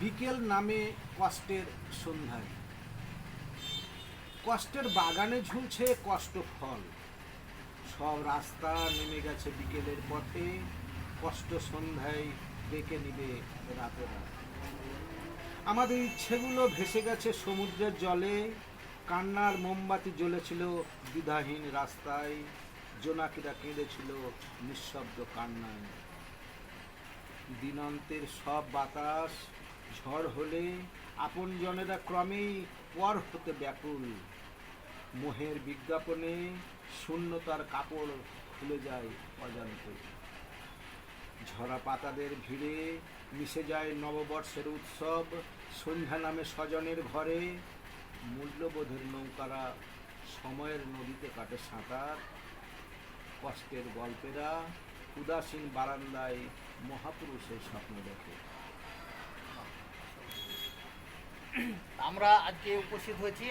বিকেল নামে কষ্টের সন্ধ্যায় কষ্টের বাগানে ঝুলছে কষ্ট ফল। সব রাস্তা নেমে গেছে বিকেলের পথে, কষ্ট সন্ধ্যায় ডেকে নিবে রাতে রাত। আমাদের ইচ্ছেগুলো ভেসে গেছে সমুদ্রের জলে, কান্নার মোমবাতি জ্বলেছিল দ্বিধাহীন রাস্তায়, জোনাকিরা কেঁদেছিল নিঃশব্দ কান্নায়। দিনান্তের সব বাতাস ঝড় হলে আপনজনেরা ক্রমেই পর হতে ব্যাকুল। মোহের বিজ্ঞাপনে শূন্যতার কাপড় খুলে যায় অজান্তে। ঝরা পাতাদের ভিড়ে মিশে যায় নববর্ষের উৎসব, সন্ধ্যা নামে স্বজনের ঘরে। মূল্যবোধের নৌকারা সময়ের নদীতে কাটে সাঁতার। কষ্টের গল্পেরা উদাসীন বারান্দায় মহাপুরুষের স্বপ্ন দেখে। আমরা আজকে উপস্থিত হয়েছি